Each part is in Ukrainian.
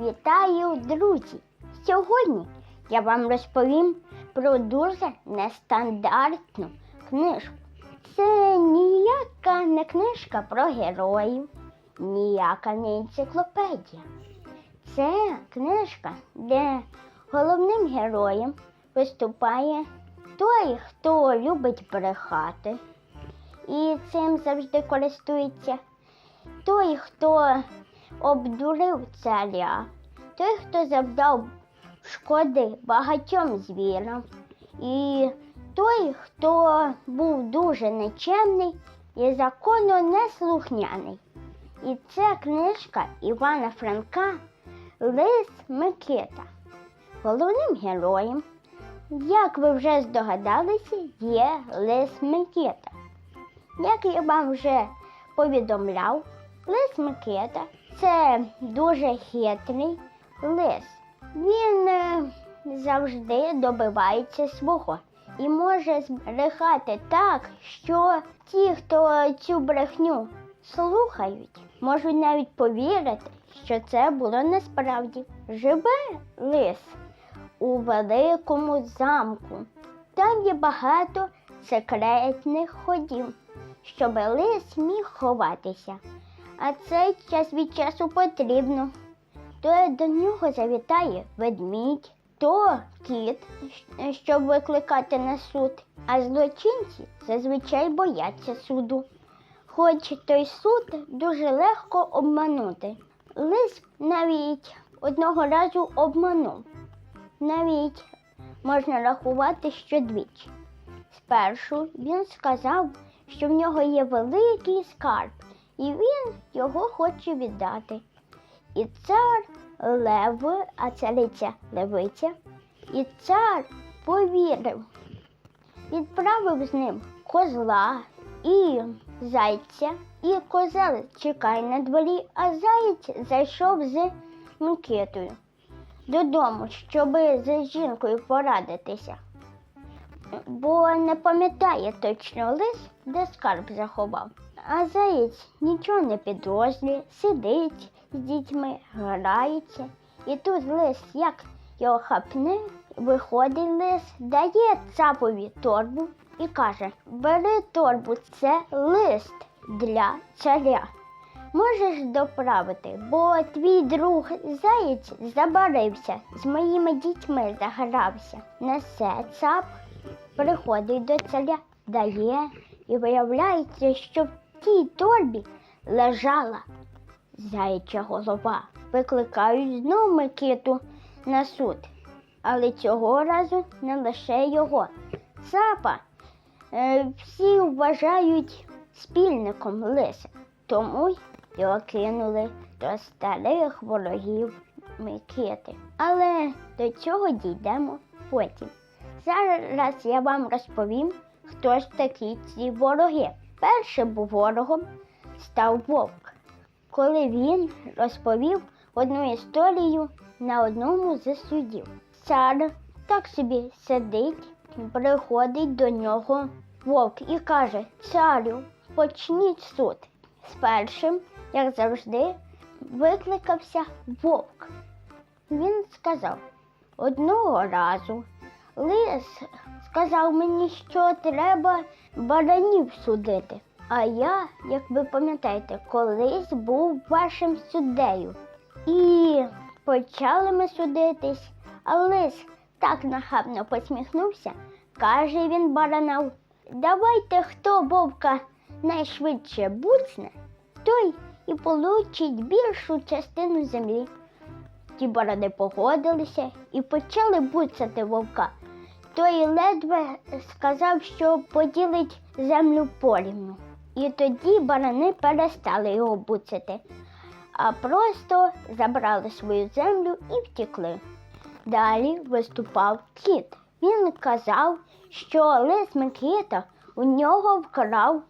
Вітаю, друзі! Сьогодні я вам розповім про дуже нестандартну книжку. Це ніяка не книжка про героїв, ніяка не енциклопедія. Це книжка, де головним героєм виступає той, хто любить брехати, і цим завжди користується той, хто обдурив царя, той, хто завдав шкоди багатьом звірам, і той, хто був дуже нечемний і закону неслухняний. І це книжка Івана Франка Лис Микита. Головним героєм, як ви вже здогадалися, є Лис Микита. Як я вам вже повідомляв, лис Микита це дуже хитрий лис. Він е, завжди добивається свого і може збрехати так, що ті, хто цю брехню слухають, можуть навіть повірити, що це було насправді. Живе лис у великому замку. Там є багато секретних ходів, щоб лис міг ховатися. А це час від часу потрібно. То до нього завітає ведмідь, то кіт, щоб викликати на суд. А злочинці зазвичай бояться суду. Хоч той суд дуже легко обманути. Лис навіть одного разу обманув. Навіть можна рахувати, що двічі. Спершу він сказав, що в нього є великий скарб, і він його хоче віддати. І цар Лев, а цариця Левиця, і цар повірив, відправив з ним козла і зайця, і козел чекає на дворі, а заєць зайшов з Микитою додому, щоб з жінкою порадитися. Бо не пам'ятає точно лис, де скарб заховав. А заєць нічого не підозрює, сидить з дітьми, грається. І тут лис, як його хапне, виходить лис, дає цапові торбу і каже: Бери торбу, це лист для царя. Можеш доправити, бо твій друг заєць забарився, з моїми дітьми загрався. Несе цап, приходить до царя, дає, і виявляється, що тій торбі лежала заяча голова. Викликають знов Микиту на суд, але цього разу не лише його. Цапа е, всі вважають спільником лиса, тому його кинули до старих ворогів Микити. Але до цього дійдемо потім. Зараз я вам розповім, хто ж такі ці вороги. Першим ворогом став вовк, коли він розповів одну історію на одному з судів. Цар так собі сидить, приходить до нього вовк і каже: Царю, почніть суд. З першим, як завжди, викликався вовк. Він сказав: одного разу лис сказав мені, що треба баранів судити. А я, як ви пам'ятаєте, колись був вашим суддею. І почали ми судитись, а лис так нахабно посміхнувся, каже він баранам, давайте хто вовка найшвидше буцне, той і получить більшу частину землі. Ті барани погодилися і почали буцати вовка. Той ледве сказав, що поділить землю порівну. І тоді барани перестали його буцати, а просто забрали свою землю і втекли. Далі виступав кіт. Він казав, що лис Микита у нього вкрав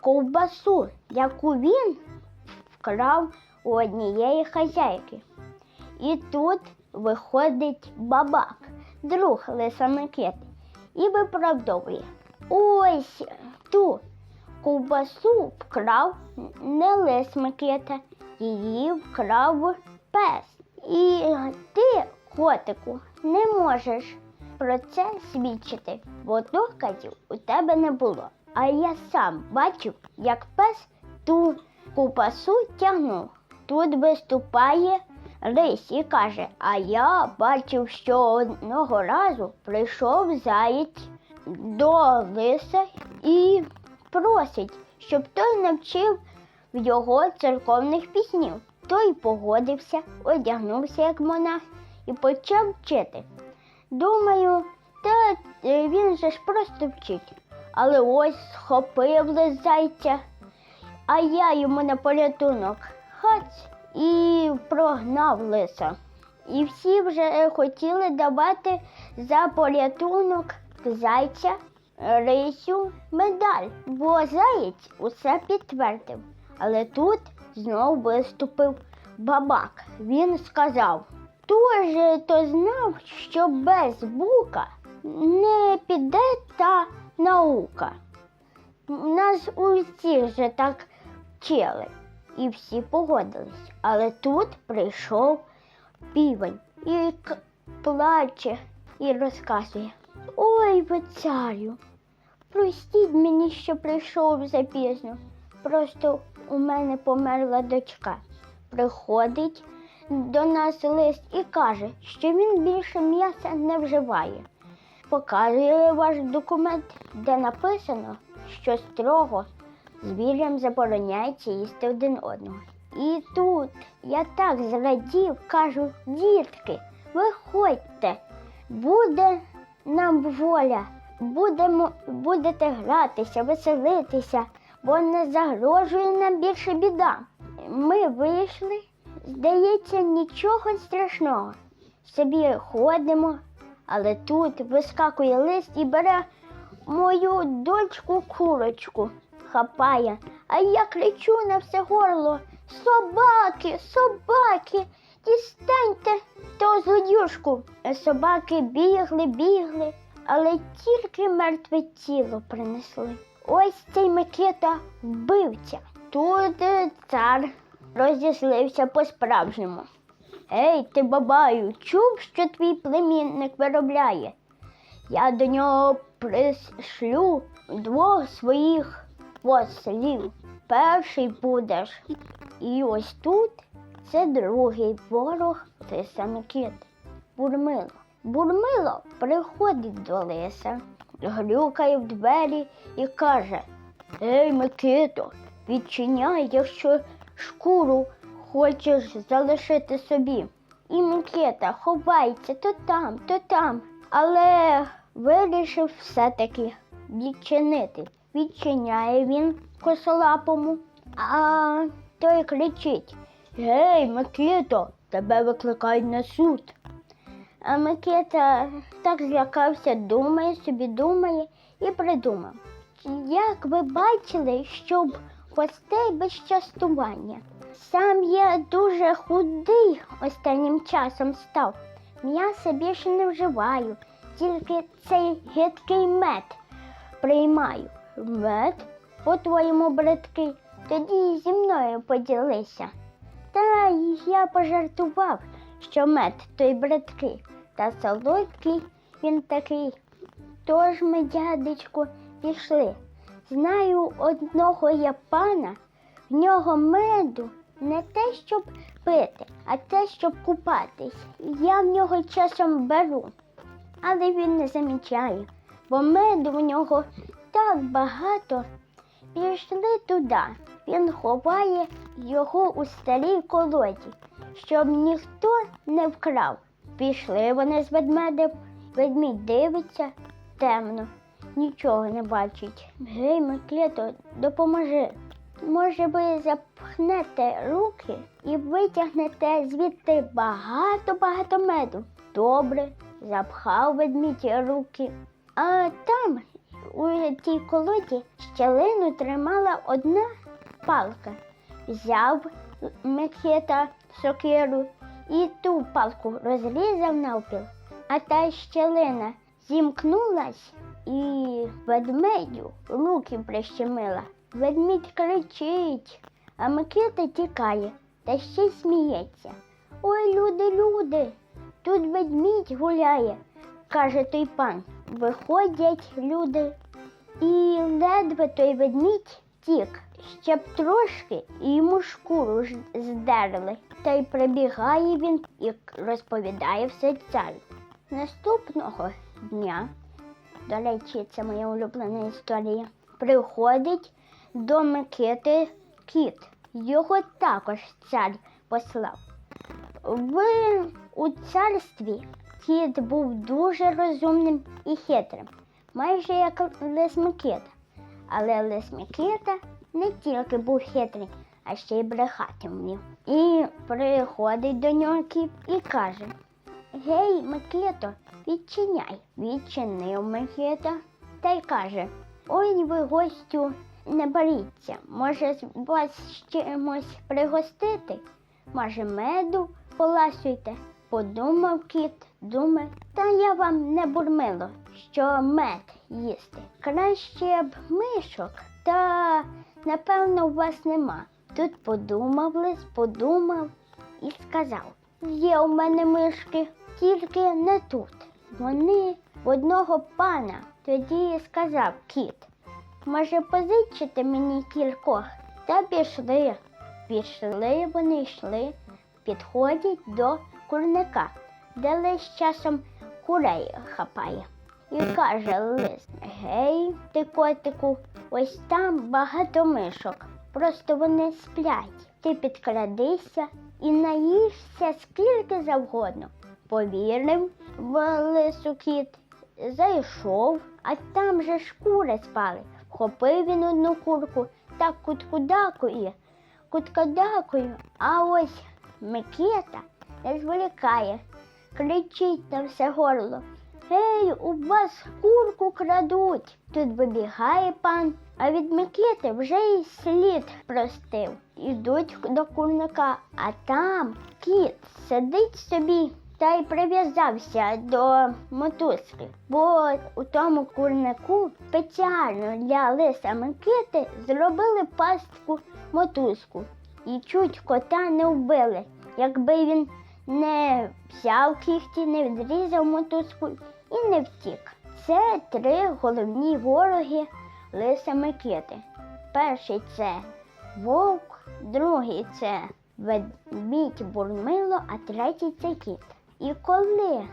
ковбасу, яку він вкрав у однієї хазяйки. І тут виходить бабак, друг лиса Микити, і виправдовує. Ось ту ковбасу вкрав не лис Микита, її вкрав пес. І ти, котику, не можеш про це свідчити, бо доказів у тебе не було. А я сам бачив, як пес ту купасу тягнув. Тут виступає Рись і каже: А я бачив, що одного разу прийшов заєць до лиса і просить, щоб той навчив його церковних піснів. Той погодився, одягнувся як монах і почав вчити. Думаю, та е, він же ж просто вчить. Але ось схопив лис зайця, а я йому на порятунок хац і прогнав лиса. І всі вже хотіли давати за порятунок зайця рисю медаль, бо заєць усе підтвердив. Але тут знов виступив бабак. Він сказав: Хто то знав, що без бука не піде та наука. Нас усіх же так вчили, і всі погодились. Але тут прийшов півень і плаче і розказує: Ой, ви царю, простіть мені, що прийшов запізно. Просто у мене померла дочка. Приходить до нас лист і каже, що він більше м'яса не вживає. Показує ваш документ, де написано, що строго звірям забороняється їсти один одного. І тут я так зрадів, кажу, дітки, виходьте, буде нам воля, будемо, будете гратися, веселитися, бо не загрожує нам більше біда. Ми вийшли, здається, нічого страшного. Собі ходимо, але тут вискакує лист і бере мою дочку курочку, хапає, а я кричу на все горло. Собаки, собаки, дістаньте ту злодюшку. Собаки бігли, бігли, але тільки мертве тіло принесли. Ось цей Микита вбивця. Тут е, цар розізлився по-справжньому. Ей, ти бабаю, чув, що твій племінник виробляє? Я до нього пришлю двох своїх послів. Перший будеш. І ось тут це другий ворог Лиса Микит. Бурмило. Бурмило приходить до лиса, глюкає в двері і каже: Ей, Микито, відчиняй, якщо шкуру хочеш залишити собі. І Микита ховається то там, то там, але вирішив все-таки відчинити. Відчиняє він косолапому, а той кричить: Гей, Микито, тебе викликають на суд. А Микита так злякався, думає, собі думає і придумав. Як ви бачили, щоб гостей без частування. Сам я дуже худий останнім часом став. М'яса більше не вживаю, тільки цей гидкий мед приймаю. Мед, по-твоєму, бридкий, тоді зі мною поділися. Та я пожартував, що мед той бридкий, та солодкий він такий. Тож ми, дядечку, пішли. Знаю одного я пана, в нього меду не те, щоб пити, а те, щоб купатись. Я в нього часом беру, але він не замічає, бо меду в нього так багато. Пішли туди. Він ховає його у старій колоді, щоб ніхто не вкрав. Пішли вони з ведмедем, ведмідь дивиться темно, нічого не бачить. Гей, Микито, допоможи. Може, ви запхнете руки і витягнете звідти багато-багато меду. Добре, запхав ведмідь руки. А там, у тій колоді, щелину тримала одна палка. Взяв Микита сокиру і ту палку розрізав навпіл, а та щелина зімкнулась і ведмедю руки прищемила. Ведмідь кричить, а Микита тікає та ще й сміється. Ой, люди, люди, тут ведмідь гуляє, каже той пан. Виходять люди, і ледве той ведмідь тік, ще б трошки йому шкуру здерли. Та й прибігає він і розповідає все царю. Наступного дня, до речі, це моя улюблена історія, приходить до Микити кіт. Його також цар послав. В у царстві кіт був дуже розумним і хитрим, майже як Лис Микита. Але Лис Микита не тільки був хитрий, а ще й брехати вмів. І приходить до нього кіт і каже: Гей, Микито, відчиняй. Відчинив Микита та й каже: Ой, ви гостю, не боріться, може вас чимось пригостити? Може, меду поласуйте? Подумав кіт, думає, та я вам не бурмило, що мед їсти. Краще б мишок, та напевно у вас нема. Тут подумав лис, подумав і сказав: Є у мене мишки, тільки не тут. Вони в одного пана. Тоді сказав кіт. Може, позичити мені кількох? Та пішли. Пішли вони йшли, підходять до курника, де лис часом курей хапає. І каже лис, гей, ти котику, ось там багато мишок. Просто вони сплять. Ти підкрадися і наїшся скільки завгодно. Повірив в лису кіт, зайшов, а там же ж кури спали. Вхопив він одну курку та куткудакує, куткадакую, а ось Микита не зволікає, кричить на все горло. Гей, у вас курку крадуть. Тут вибігає пан, а від Микити вже й слід простив. Ідуть до курника, а там кіт сидить собі та й прив'язався до мотузки. Бо у тому курнику спеціально для лиса Микити зробили пастку мотузку. І чуть кота не вбили, якби він не взяв кіхті, не відрізав мотузку і не втік. Це три головні вороги лиса Микити. Перший це вовк, другий це ведмідь бурмило, а третій це кіт. І коли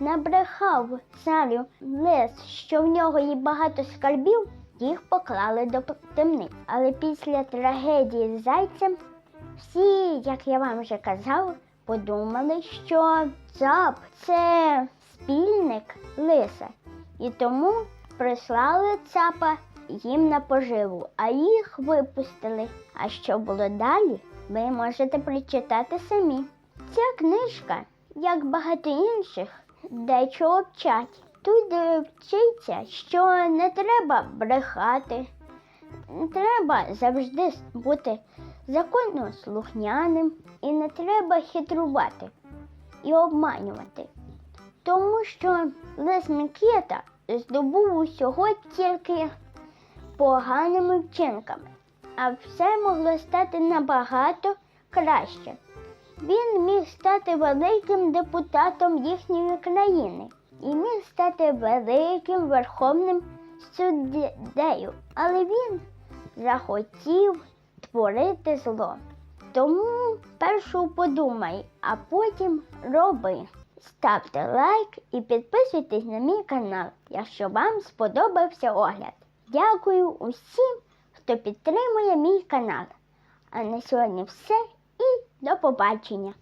набрехав царю лис, що в нього є багато скарбів, їх поклали до темниць. Але після трагедії з зайцем всі, як я вам вже казав, подумали, що цап це спільник лиса. І тому прислали цапа їм на поживу, а їх випустили. А що було далі, ви можете прочитати самі. Ця книжка, як багато інших, дечого вчать. Тут вчиться, що не треба брехати, не треба завжди бути законослухняним і не треба хитрувати і обманювати. Тому що Лис Микита здобув усього тільки поганими вчинками, а все могло стати набагато краще. Він міг стати великим депутатом їхньої країни і міг стати великим верховним суддею, але він захотів творити зло. Тому першу подумай, а потім роби. Ставте лайк і підписуйтесь на мій канал, якщо вам сподобався огляд. Дякую усім, хто підтримує мій канал. А на сьогодні все і до побачення!